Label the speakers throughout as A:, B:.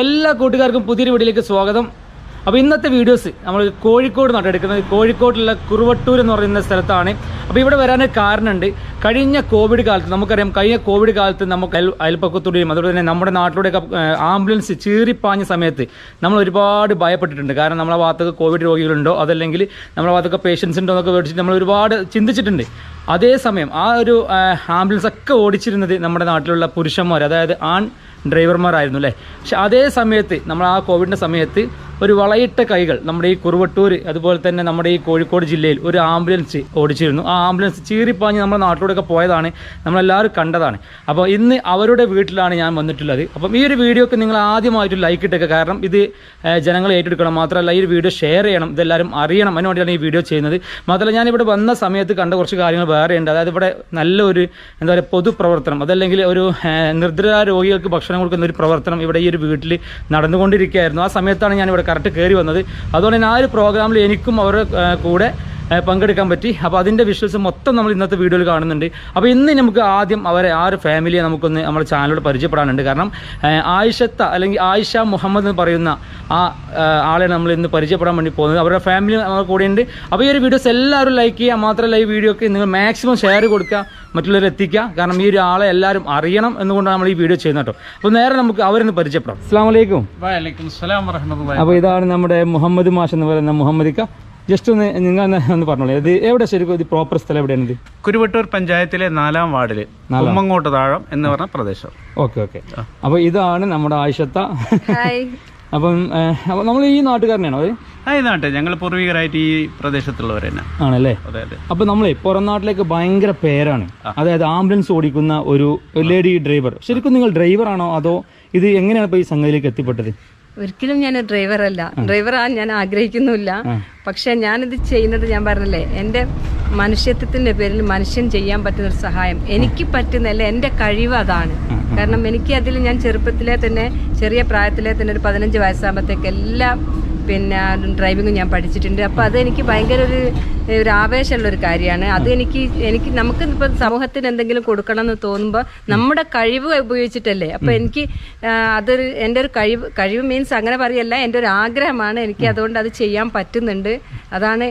A: എല്ലാ കൂട്ടുകാർക്കും പുതിയൊരു വീഡിയോയിലേക്ക് സ്വാഗതം. അപ്പോൾ ഇന്നത്തെ വീഡിയോസ് നമ്മൾ കോഴിക്കോട് നിന്നാണ് എടുക്കുന്നത്. കോഴിക്കോട്ടുള്ള കുറുവട്ടൂർ എന്ന് പറയുന്ന സ്ഥലത്താണ്. അപ്പോൾ ഇവിടെ വരാൻ കാരണമുണ്ട് കഴിഞ്ഞ കോവിഡ് കാലത്ത് നമുക്കറിയാം കഴിഞ്ഞ കോവിഡ് കാലത്ത് നമുക്ക് അയൽ അയൽപ്പക്കത്തൂടെയും അതുപോലെ തന്നെ നമ്മുടെ നാട്ടിലൂടെയൊക്കെ ആംബുലൻസ് ചീറിപ്പാഞ്ഞ സമയത്ത് നമ്മൾ ഒരുപാട് ഭയപ്പെട്ടിട്ടുണ്ട്. കാരണം നമ്മളെ ഭാഗത്തൊക്കെ കോവിഡ് രോഗികളുണ്ടോ അതല്ലെങ്കിൽ നമ്മുടെ ഭാഗത്തൊക്കെ പേഷ്യൻസ് ഉണ്ടോ എന്നൊക്കെ മേടിച്ചിട്ട് നമ്മൾ ഒരുപാട് ചിന്തിച്ചിട്ടുണ്ട്. അതേസമയം ആ ഒരു ആംബുലൻസ് ഒക്കെ ഓടിച്ചിരുന്നത് നമ്മുടെ നാട്ടിലുള്ള പുരുഷന്മാർ അതായത് ആൺ ഡ്രൈവർമാരായിരുന്നു അല്ലേ? പക്ഷെ അതേ സമയത്ത് നമ്മൾ ആ കോവിഡിന്റെ സമയത്ത് ഒരു വളയിട്ട കൈകൾ നമ്മുടെ ഈ കുറുവട്ടൂർ അതുപോലെ തന്നെ നമ്മുടെ ഈ കോഴിക്കോട് ജില്ലയിൽ ഒരു ആംബുലൻസ് ഓടിച്ചിരുന്നു. ആ ആംബുലൻസ് ചീറിപ്പാഞ്ഞ് നമ്മുടെ നാട്ടിലൂടെയൊക്കെ പോയതാണ്. നമ്മളെല്ലാവരും കണ്ടതാണ്. അപ്പോൾ ഇന്ന് അവരുടെ വീട്ടിലാണ് ഞാൻ വന്നിട്ടുള്ളത്. അപ്പം ഈ ഒരു വീഡിയോക്ക് നിങ്ങൾ ആദ്യമായിട്ട് ലൈക്ക് ഇട്ടേക്കുക കാരണം ഇത് ജനങ്ങൾ ഏറ്റെടുക്കണം. മാത്രമല്ല ഈ ഒരു വീഡിയോ ഷെയർ ചെയ്യണം. ഇതെല്ലാവരും അറിയണം അതിന് വേണ്ടിയാണ് ഈ വീഡിയോ ചെയ്യുന്നത്. മാത്രമല്ല ഞാനിവിടെ വന്ന സമയത്ത് കണ്ട കുറച്ച് കാര്യങ്ങൾ വേറെയുണ്ട് അതായത് ഇവിടെ നല്ലൊരു എന്താ പറയുക പൊതുപ്രവർത്തനം. അതല്ലെങ്കിൽ ഒരു ഏഹ്, നിർദ്ധര രോഗികൾക്ക് ഭക്ഷണം കൊടുക്കുന്ന ഒരു പ്രവർത്തനം ഇവിടെ ഈ ഒരു വീട്ടിൽ നടന്നുകൊണ്ടിരിക്കുകയായിരുന്നു. ആ സമയത്താണ് ഞാൻ ഇവിടെ കറക്റ്റ് കയറി വന്നത്. അതുകൊണ്ട് തന്നെ ആ ഒരു പ്രോഗ്രാമിൽ എനിക്കും അവരുടെ കൂടെ പങ്കെടുക്കാൻ പറ്റി. അപ്പോൾ അതിന്റെ വിഷ്വൽസ് മൊത്തം നമ്മൾ ഇന്നത്തെ വീഡിയോയിൽ കാണുന്നുണ്ട്. അപ്പോൾ ഇന്ന് നമുക്ക് ആദ്യം അവരെ ആ ഒരു ഫാമിലിയെ നമുക്കൊന്ന് നമ്മുടെ ചാനലോട് പരിചയപ്പെടാനുണ്ട്. കാരണം ആയിഷത്ത അല്ലെങ്കിൽ ആയിഷ മുഹമ്മദ് എന്ന് പറയുന്ന ആ ആളെ നമ്മൾ ഇന്ന് പരിചയപ്പെടാൻ വേണ്ടി പോകുന്നത്. അവരുടെ ഫാമിലി നമ്മുടെ കൂടെയുണ്ട് അപ്പോൾ ഈ ഒരു വീഡിയോസ് എല്ലാവരും ലൈക്ക് ചെയ്യുക. മാത്രമല്ല ഈ വീഡിയോ ഒക്കെ നിങ്ങൾ മാക്സിമം ഷെയർ കൊടുക്കുക. മറ്റുള്ളവരെ എത്തിക്കുക. കാരണം ഈ ഒരു ആളെ എല്ലാവരും അറിയണം എന്നുകൊണ്ടാണ് നമ്മൾ ഈ വീഡിയോ ചെയ്യുന്നത് കേട്ടോ. അപ്പോൾ നേരെ നമുക്ക് അവരൊന്ന് പരിചയപ്പെടാം. അസ്സാം വലൈക്കും അപ്പോൾ ഇതാണ് നമ്മുടെ മുഹമ്മദ് മാഷ് എന്ന് പറയുന്ന മുഹമ്മദിക്ക. ജസ്റ്റ് ഒന്ന് നിങ്ങൾ ഒന്ന് പറഞ്ഞോളൂ. ഇത് എവിടെ ശരിക്കും ഇത് പ്രോപ്പർ സ്ഥലം എവിടെയാണ് ഇത്?
B: കുരുവട്ടൂർ പഞ്ചായത്തിലെ നാലാം വാർഡിൽ കുമ്മങ്ങോട്ട് താഴം എന്ന് പറഞ്ഞ പ്രദേശം.
A: Okay okay. അപ്പൊ ഇതാണ് നമ്മുടെ ആയിഷത്ത.
C: ഹായ്.
A: അപ്പം അപ്പോൾ നമ്മൾ ഈ നാട്ടുകാരനാണോ അത്
B: ഈ ഇതാട്ടെ ഞങ്ങൾ പൂർവികരായിട്ട് ഈ പ്രദേശത്തുള്ളവർ തന്നെ.
A: ആണല്ലേ?
B: അതെ അതെ.
A: അപ്പൊ നമ്മളെ പുറം നാട്ടിലേക്ക് ഭയങ്കര പേരാണ്. അതായത് ആംബുലൻസ് ഓടിക്കുന്ന ഒരു ലേഡി ഡ്രൈവർ. ശരിക്കും നിങ്ങൾ ഡ്രൈവറാണോ അതോ ഇത് എങ്ങനെയാണ് ഇപ്പൊ ഈ സംഗതിയിലേക്ക് എത്തിപ്പെട്ടത്?
C: ഒരിക്കലും ഞാൻ ഡ്രൈവർ അല്ല. ആകാൻ ഞാൻ ആഗ്രഹിക്കുന്നുമില്ല. പക്ഷെ ഞാനിത് ചെയ്യുന്നത് ഞാൻ പറഞ്ഞല്ലേ എന്റെ മനുഷ്യത്വത്തിന്റെ പേരിൽ മനുഷ്യൻ ചെയ്യാൻ പറ്റുന്ന ഒരു സഹായം. എനിക്ക് പറ്റുന്നല്ല എന്റെ കഴിവ് അതാണ്. കാരണം എനിക്ക് അതിൽ ഞാൻ ചെറുപ്പത്തിലെ തന്നെ ചെറിയ പ്രായത്തിലെ തന്നെ ഒരു പതിനഞ്ച് വയസ്സാകുമ്പോഴത്തേക്ക് എല്ലാം പിന്നെ ഡ്രൈവിംഗ് ഞാൻ പഠിച്ചിട്ടുണ്ട്. അപ്പോൾ അതെനിക്ക് ഭയങ്കര ഒരു ഒരു ആവേശമുള്ള ഒരു കാര്യമാണ്. അത് എനിക്ക് എനിക്ക് നമുക്ക് ഇപ്പം സമൂഹത്തിന് എന്തെങ്കിലും കൊടുക്കണം എന്ന് തോന്നുമ്പോൾ നമ്മുടെ കഴിവ് ഉപയോഗിച്ചിട്ടല്ലേ? അപ്പോൾ എനിക്ക് അതൊരു എന്റെ ഒരു കഴിവ് കഴിവ് മീൻസ് അങ്ങനെ പറയല്ല എന്റെ ഒരു ആഗ്രഹമാണ്. എനിക്ക് അതുകൊണ്ട് അത് ചെയ്യാൻ പറ്റുന്നുണ്ട്. അതാണ്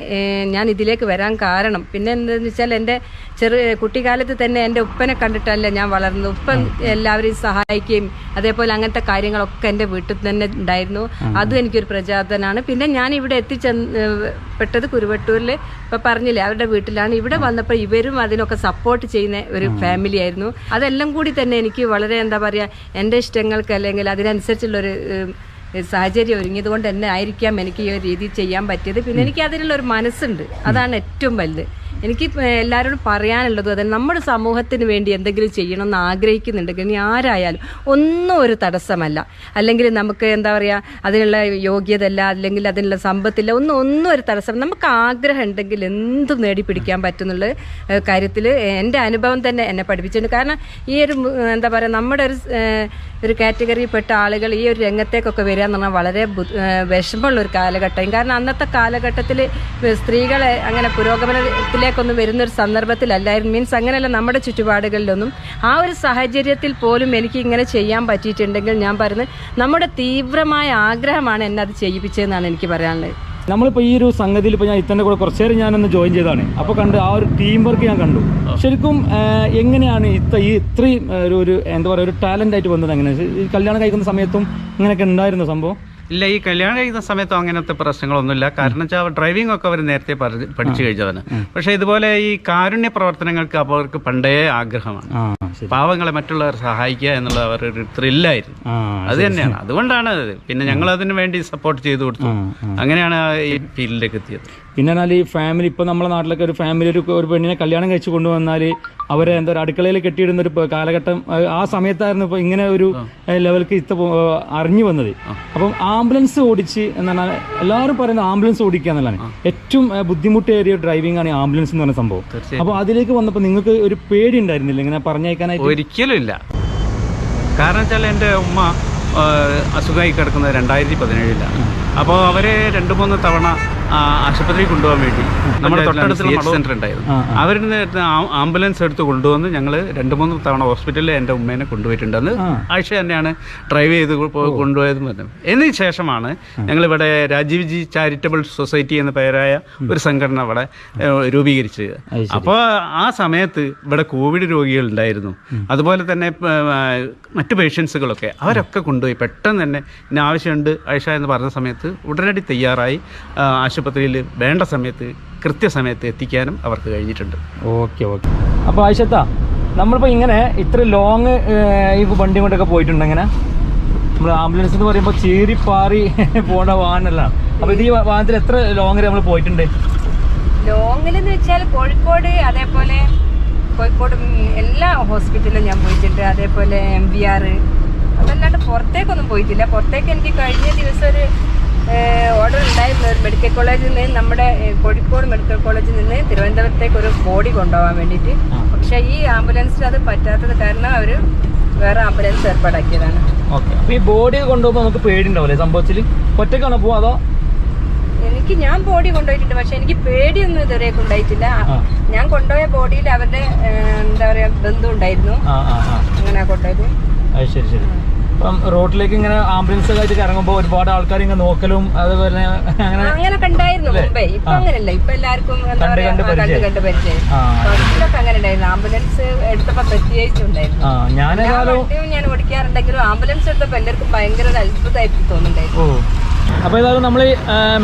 C: ഞാൻ ഇതിലേക്ക് വരാൻ കാരണം. പിന്നെ എന്താണെന്ന് വെച്ചാൽ എന്റെ ചെറു കുട്ടിക്കാലത്ത് തന്നെ എന്റെ ഉപ്പനെ കണ്ടിട്ടല്ല ഞാൻ വളർന്നത്. ഉപ്പൻ എല്ലാവരെയും സഹായിക്കുകയും അതേപോലെ അങ്ങനത്തെ കാര്യങ്ങളൊക്കെ എന്റെ വീട്ടിൽ തന്നെ ഉണ്ടായിരുന്നു. അതും എനിക്കൊരു പ്രചോദനമാണ് പിന്നെ ഞാൻ ഇവിടെ എത്തിച്ചെന്ന് പെട്ടത് കുരുവട്ടൂരിൽ ഇപ്പം പറഞ്ഞില്ലേ അവരുടെ വീട്ടിലാണ്. ഇവിടെ വന്നപ്പോൾ ഇവരും അതിനൊക്കെ സപ്പോർട്ട് ചെയ്യുന്ന ഒരു ഫാമിലി ആയിരുന്നു. അതെല്ലാം കൂടി തന്നെ എനിക്ക് വളരെ എന്താ പറയുക എന്റെ ഇഷ്ടങ്ങൾക്ക് അല്ലെങ്കിൽ അതിനനുസരിച്ചുള്ളൊരു ഒരു സാഹചര്യം ഒരുങ്ങിയത് കൊണ്ട് തന്നെ ആയിരിക്കാം എനിക്ക് ഈ ഒരു രീതിയിൽ ചെയ്യാൻ പറ്റിയത്. പിന്നെ എനിക്ക് അതിനുള്ള ഒരു മനസ്സുണ്ട്. അതാണ് ഏറ്റവും വലുത്. എനിക്ക് എല്ലാവരോടും പറയാനുള്ളതും അതായത് നമ്മുടെ സമൂഹത്തിന് വേണ്ടി എന്തെങ്കിലും ചെയ്യണമെന്ന് ആഗ്രഹിക്കുന്നുണ്ടെങ്കിൽ ഇനി ആരായാലും ഒന്നും ഒരു തടസ്സമല്ല. അല്ലെങ്കിൽ നമുക്ക് എന്താ പറയുക അതിനുള്ള യോഗ്യത അല്ല അല്ലെങ്കിൽ അതിനുള്ള സമ്പത്തില്ല ഒന്നും ഒന്നും ഒരു തടസ്സം. നമുക്ക് ആഗ്രഹം ഉണ്ടെങ്കിൽ എന്തും നേടിപ്പിടിക്കാൻ പറ്റുന്നുള്ള കാര്യത്തിൽ എന്റെ അനുഭവം തന്നെ എന്നെ പഠിപ്പിച്ചിട്ടുണ്ട്. കാരണം ഈ ഒരു എന്താ പറയുക നമ്മുടെ ഒരു ഒരു കാറ്റഗറിയിൽപ്പെട്ട ആളുകൾ ഈ ഒരു രംഗത്തേക്കൊക്കെ വരിക എന്ന് പറഞ്ഞാൽ വളരെ വിഷമമുള്ള ഒരു കാലഘട്ടം കാരണം അന്നത്തെ കാലഘട്ടത്തിൽ സ്ത്രീകളെ അങ്ങനെ പുരോഗമനത്തിലേക്കൊന്നും വരുന്ന ഒരു സന്ദർഭത്തിലല്ലായിരുന്നു. മീൻസ് അങ്ങനെയല്ല നമ്മുടെ ചുറ്റുപാടുകളിലൊന്നും. ആ ഒരു സാഹചര്യത്തിൽ പോലും എനിക്ക് ഇങ്ങനെ ചെയ്യാൻ പറ്റിയിട്ടുണ്ടെങ്കിൽ ഞാൻ പറയുന്നത് നമ്മുടെ തീവ്രമായ ആഗ്രഹമാണ് എന്നെ അത് ചെയ്യിപ്പിച്ചതെന്നാണ് എനിക്ക് പറയാനുള്ളത്.
A: നമ്മളിപ്പോൾ ഈ ഒരു സംഗതിയിൽ ഇപ്പോൾ ഞാൻ ഇത്തന്നെ കൂടെ കുറച്ചു നേരം ഞാനൊന്ന് ജോയിൻ ചെയ്താണ് അപ്പോൾ കണ്ട് ആ ഒരു ടീം വർക്ക് ഞാൻ കണ്ടു. ശരിക്കും എങ്ങനെയാണ് ഇത്ര ഈ ഇത്രയും ഒരു എന്താ പറയുക ഒരു ടാലന്റ് ആയിട്ട് വന്നത് എങ്ങനെയാണ് കല്യാണം കഴിക്കുന്ന സമയത്തും ഇങ്ങനെയൊക്കെ ഉണ്ടായിരുന്നു സംഭവം?
B: ഇല്ല ഈ കല്യാണം കഴിക്കുന്ന സമയത്തും അങ്ങനത്തെ പ്രശ്നങ്ങളൊന്നുമില്ല. കാരണം വെച്ചാൽ ഡ്രൈവിംഗ് ഒക്കെ അവർ നേരത്തെ പഠിച്ചു കഴിച്ചതാണ് പക്ഷെ ഇതുപോലെ ഈ കാരുണ്യ പ്രവർത്തനങ്ങൾക്ക് അവർക്ക് പണ്ടേ ആഗ്രഹമാണ്. പാവങ്ങളെ മറ്റുള്ളവർ സഹായിക്കുക എന്നുള്ളത് അവരുടെ ഒരു ത്രില്ലായിരുന്നു അത് തന്നെയാണ്. അതുകൊണ്ടാണ് അത്. പിന്നെ ഞങ്ങൾ അതിന് വേണ്ടി സപ്പോർട്ട് ചെയ്തു കൊടുത്തു. അങ്ങനെയാണ് ഈ ഫീൽഡിലേക്ക് എത്തിയത്.
A: പിന്നെ എന്നാൽ ഈ ഫാമിലി ഇപ്പോൾ നമ്മുടെ നാട്ടിലൊക്കെ ഒരു ഫാമിലി ഒരു ഒരു പെണ്ണിനെ കല്യാണം കഴിച്ചു കൊണ്ടുവന്നാൽ അവരെ എന്താ പറയുക അടുക്കളയിൽ കെട്ടിയിടുന്ന ഒരു കാലഘട്ടം ആ- സമയത്തായിരുന്നു ഇപ്പോൾ ഇങ്ങനെ ഒരു ലെവലിൽ ലെവൽക്ക് ഇത്ത അറിഞ്ഞു വന്നത്. അപ്പം ആംബുലൻസ് ഓടിച്ച് എന്നാണ് എല്ലാവരും പറയുന്നത് ആംബുലൻസ് ഓടിക്കുക എന്നുള്ളതാണ്. ഏറ്റവും ബുദ്ധിമുട്ടേറിയ ഡ്രൈവിംഗ് ആണ് ആംബുലൻസ് എന്ന് പറയുന്ന സംഭവം. അപ്പോൾ അതിലേക്ക് വന്നപ്പോൾ നിങ്ങൾക്ക് ഒരു പേടി ഉണ്ടായിരുന്നില്ല ഇങ്ങനെ പറഞ്ഞയക്കാനായിട്ട്?
B: ഒരിക്കലും ഇല്ല കാരണം വെച്ചാൽ എന്റെ ഉമ്മ അസുഖമായി കിടക്കുന്നത് രണ്ടായിരത്തി പതിനേഴിലാണ്. അപ്പോൾ അവരെ രണ്ട് മൂന്ന് തവണ ആ, ആശുപത്രിയിൽ കൊണ്ടുപോകാൻ വേണ്ടി. നമ്മുടെ തൊട്ടടുത്തുള്ള സെന്റർ ഉണ്ടായിരുന്നു അവരുടെ ആംബുലൻസ് എടുത്ത് കൊണ്ടുവന്ന് ഞങ്ങൾ രണ്ട് മൂന്ന് തവണ ഹോസ്പിറ്റലിൽ എന്റെ ഉമ്മേനെ കൊണ്ടുപോയിട്ടുണ്ട്. അന്ന് ആഴ്ച തന്നെയാണ് ഡ്രൈവ് ചെയ്ത് കൊണ്ടുപോയതും പറഞ്ഞത്. എന്നതിന് ശേഷമാണ് ഞങ്ങളിവിടെ രാജീവ് ജി ചാരിറ്റബിൾ സൊസൈറ്റി എന്ന പേരായ ഒരു സംഘടന അവിടെ രൂപീകരിച്ചത്. അപ്പോൾ ആ സമയത്ത് ഇവിടെ കോവിഡ് രോഗികൾ ഉണ്ടായിരുന്നു അതുപോലെ തന്നെ മറ്റു പേഷ്യൻസുകളൊക്കെ അവരൊക്കെ കൊണ്ടുപോയി പെട്ടെന്ന് തന്നെ ഇന്ന ആവശ്യമുണ്ട് ആയിഷ എന്ന് പറഞ്ഞ സമയത്ത് ഉടനടി തയ്യാറായി ആശുപത്രിയിൽ വേണ്ട സമയത്ത് കൃത്യസമയത്ത് എത്തിക്കാനും അവർക്ക് കഴിഞ്ഞിട്ടുണ്ട്.
A: Okay okay. അപ്പോൾ ആയിഷത്ത നമ്മളിപ്പോൾ ഇങ്ങനെ ഇത്ര ലോങ് ഈ വണ്ടി കൊണ്ടൊക്കെ പോയിട്ടുണ്ട് ഇങ്ങനെ. നമ്മൾ ആംബുലൻസ് എന്ന് പറയുമ്പോൾ ചീറിപ്പാറി പോണ വാഹനമല്ലാണ് അപ്പോൾ ഇത് ഈ വാഹനത്തിൽ എത്ര ലോങ്ങിൽ നമ്മൾ പോയിട്ടുണ്ട്?
C: ലോങ്ങിലെന്ന് വെച്ചാൽ കോഴിക്കോട് അതേപോലെ കോഴിക്കോട് എല്ലാ ഹോസ്പിറ്റലിലും ഞാൻ പോയിട്ടുണ്ട്. അതേപോലെ എം വി ആർ അതല്ലാണ്ട് പുറത്തേക്കൊന്നും പോയിട്ടില്ല. പുറത്തേക്ക് എനിക്ക് കഴിഞ്ഞ ദിവസം ഒരു മെഡിക്കൽ കോളേജിൽ നിന്ന് നമ്മുടെ കോഴിക്കോട് മെഡിക്കൽ കോളേജിൽ നിന്ന് തിരുവനന്തപുരത്തേക്ക് ഒരു ബോഡി കൊണ്ടുപോകാൻ വേണ്ടിയിട്ട്. പക്ഷെ ഈ ആംബുലൻസിൽ അത് പറ്റാത്തത് കാരണം അവർ വേറെ ആംബുലൻസ് ഏർപ്പാടാക്കിയതാണ്.
A: ഓക്കെ. അപ്പോൾ ഈ ബോഡി കൊണ്ടുപോകുമ്പോൾ നമുക്ക് പേടിയുണ്ടാവില്ലേ സംഭവത്തിൽ ഒറ്റക്കാണോ പോവാ അതോ?
C: എനിക്ക് ഞാൻ ബോഡി കൊണ്ടുപോയിട്ടുണ്ട്. പക്ഷെ എനിക്ക് പേടിയൊന്നും ഇതുവരെ ഉണ്ടായിട്ടില്ല. ഞാൻ കൊണ്ടുപോയ ബോഡിയിൽ അവരുടെ എന്താ പറയാ ബന്ധു ഉണ്ടായിരുന്നു. അങ്ങനെ കൊണ്ടുപോയത്.
A: ശരി ശരി. അപ്പം റോഡിലേക്ക് ഇങ്ങനെ ആംബുലൻസ് ആയിട്ട് ഇറങ്ങുമ്പോൾ ഒരുപാട് ആൾക്കാർ ഇങ്ങനെ നോക്കലും അതുപോലെ അങ്ങനെ
C: അങ്ങനെ ഉണ്ടായിരുന്നു മുമ്പേ. ഇപ്പൊ അങ്ങനല്ല ഇപ്പൊ എല്ലാവർക്കും എന്താ പറയാ
A: കണ്ട്
C: കണ്ട്
A: പരിചയം.
C: ഫസ്റ്റിലൊക്കെ അങ്ങനെ ഉണ്ടായിരുന്നു. ആംബുലൻസ് എടുത്തപ്പോ പ്രത്യേകിച്ചും ഉണ്ടായിരുന്നു ഞാൻ ഓടിക്കാറുണ്ടെങ്കിലും ആംബുലൻസ് എടുത്തപ്പോ എല്ലാവർക്കും ഭയങ്കര അത്ഭുതമായിട്ട് തോന്നുന്നുണ്ടായിരുന്നു.
A: അപ്പോൾ ഏതായാലും നമ്മൾ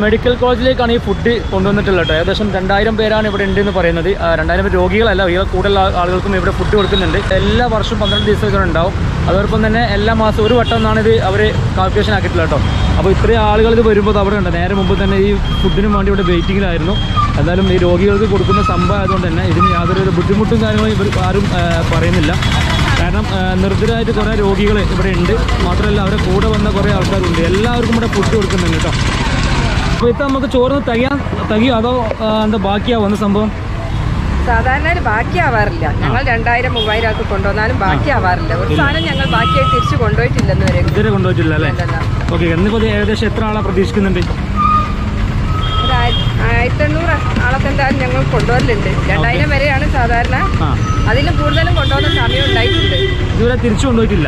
A: മെഡിക്കൽ കോളേജിലേക്കാണ് ഈ ഫുഡ് കൊണ്ടുവന്നിട്ടുള്ളത് കേട്ടോ. ഏകദേശം രണ്ടായിരം പേരാണ് ഇവിടെ ഉണ്ടെന്ന് പറയുന്നത്. രണ്ടായിരം പേര് രോഗികളല്ല കൂടുതൽ ആളുകൾക്കും ഇവിടെ ഫുഡ് കൊടുക്കുന്നുണ്ട്. എല്ലാ വർഷവും പന്ത്രണ്ട് ദിവസം ഇവിടെ ഉണ്ടാവും. അതോടൊപ്പം തന്നെ എല്ലാ മാസം ഒരു വട്ടം എന്നാണ് ഇത് അവർ കാൽക്കുലേഷൻ ആക്കിയിട്ടുള്ളത് കേട്ടോ. അപ്പോൾ ഇത്രയും ആളുകൾ ഇത് വരുമ്പോൾ അവിടെ ഉണ്ട്. നേരെ മുമ്പ് തന്നെ ഈ ഫുഡിന് വേണ്ടി ഇവിടെ വെയിറ്റിങ്ങിലായിരുന്നു എന്തായാലും ഈ രോഗികൾക്ക് കൊടുക്കുന്ന സംഭവം ആയതുകൊണ്ട് തന്നെ ഇതിന് യാതൊരു ബുദ്ധിമുട്ടും കാര്യങ്ങളും ഇവർ ആരും പറയുന്നില്ല. കാരണം നിർദ്ദരായിട്ട് കുറേ രോഗികൾ ഇവിടെ ഉണ്ട്. മാത്രമല്ല അവരെ കൂടെ വന്ന കുറേ ആൾക്കാരുണ്ട്. എല്ലാവർക്കും ഇവിടെ ഫുഡ് കൊടുക്കുന്നുണ്ട് കേട്ടോ. അപ്പോൾ ഇപ്പം നമുക്ക് ചോറിന് തികയാൻ തകയോ അതോ എന്താ ബാക്കിയാവോ എന്ന സംഭവം?
C: സാധാരണ ബാക്കിയാവാറില്ല. ഞങ്ങൾ രണ്ടായിരം മൂവായിരം ആക്കി കൊണ്ടുവന്നാലും ബാക്കിയാവാറില്ല. ഒരു സാധനം ഞങ്ങൾ ബാക്കിയായി തിരിച്ചു കൊണ്ടുപോയിട്ടില്ലെന്ന് വരെ.
A: ഇതുവരെ കൊണ്ടുപോയിട്ടില്ല അല്ലേ? ഓക്കെ എന്നിപ്പോൾ ഏകദേശം എത്ര ആളാണ് പ്രതീക്ഷിക്കുന്നുണ്ട്?
C: ആയിരത്തി എണ്ണൂറ് ആളൊക്കെ എന്തായാലും ഞങ്ങൾ കൊണ്ടുവരലുണ്ട്. രണ്ടായിരം വരെയാണ് സാധാരണ അതിലും കൂടുതലും കൊണ്ടുപോകുന്ന സമയം ഉണ്ടായിട്ടുണ്ട്.
A: ഇതുവരെ തിരിച്ചു കൊണ്ടുപോയിട്ടില്ല.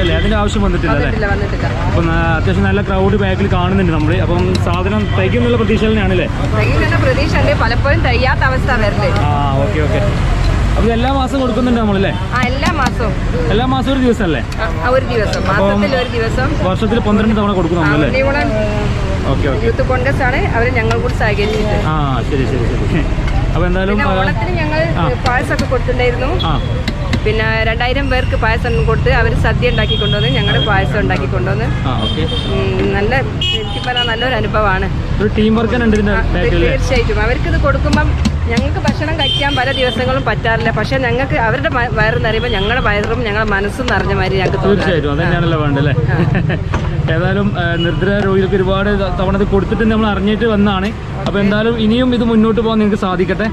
A: അല്ലേ അതിന്റെ ആവശ്യം വന്നിട്ടില്ല അല്ലേ? അപ്പം അത്യാവശ്യം നല്ല ക്രൗഡ് ബാക്കിൽ കാണുന്നുണ്ട് നമ്മൾ അപ്പം സാധനം തയ്ക്കുന്നുള്ള പ്രതീക്ഷ തന്നെയാണല്ലേ
C: തികയുന്ന പ്രതീക്ഷ ഉണ്ട് പലപ്പോഴും തയ്യാത്ത അവസ്ഥ വരൽ.
A: ആ ഓക്കെ ഓക്കെ അപ്പോൾ എല്ലാ മാസം കൊടുക്കുന്നുണ്ട് നമ്മളല്ലേ?
C: എല്ലാ മാസവും.
A: എല്ലാ മാസവും ഒരു
C: ദിവസം അല്ലേ ഒരു ദിവസം. മാസത്തിൽ ഒരു ദിവസം.
A: വർഷത്തിൽ പന്ത്രണ്ട് തവണ കൊടുക്കും നമ്മളല്ലേ?
C: ഉണ്ണികുളം
A: ഓക്കെ ഓക്കെ
C: യൂത്ത് കോൺഗ്രസ് ആണ് അവർ ഞങ്ങൾ കൂടി സഹകരിച്ചിട്ട്.
A: ആ ശരി ശരി ശരി. അപ്പോൾ എന്തായാലും
C: ഓണത്തിന് ഞങ്ങൾ പായസമൊക്കെ കൊടുത്തിട്ടുണ്ടായിരുന്നു. പിന്നെ രണ്ടായിരം പേർക്ക് പായസം കൊടുത്ത് അവർ സദ്യ ഉണ്ടാക്കി കൊണ്ടുവന്ന് ഞങ്ങൾ പായസം ഉണ്ടാക്കി കൊണ്ടുവന്ന്. നല്ല എനിക്ക് പറയാൻ നല്ലൊരു അനുഭവമാണ്. തീർച്ചയായിട്ടും. അവർക്ക് ഇത് കൊടുക്കുമ്പം ഞങ്ങൾക്ക് ഭക്ഷണം കഴിക്കാൻ പല ദിവസങ്ങളും പറ്റാറില്ല. പക്ഷെ ഞങ്ങൾക്ക് അവരുടെ വയറ് നിറയുമ്പോൾ ഞങ്ങളുടെ വയറും ഞങ്ങളുടെ മനസ്സും നിറഞ്ഞ മാതിരി ഞങ്ങൾക്ക് തോന്നുന്നു
A: തീർച്ചയായിട്ടും. അത് തന്നെയാണല്ലോ വേണ്ടല്ലേ ഏതായാലും നിർദ്ദര രോഗികൾക്ക് ഒരുപാട് തവണ ഇത് കൊടുത്തിട്ട് നമ്മൾ അറിഞ്ഞിട്ട് വന്നാണ് അപ്പോൾ എന്തായാലും ഇനിയും ഇത് മുന്നോട്ട് പോകാൻ നിങ്ങൾക്ക് സാധിക്കട്ടെ.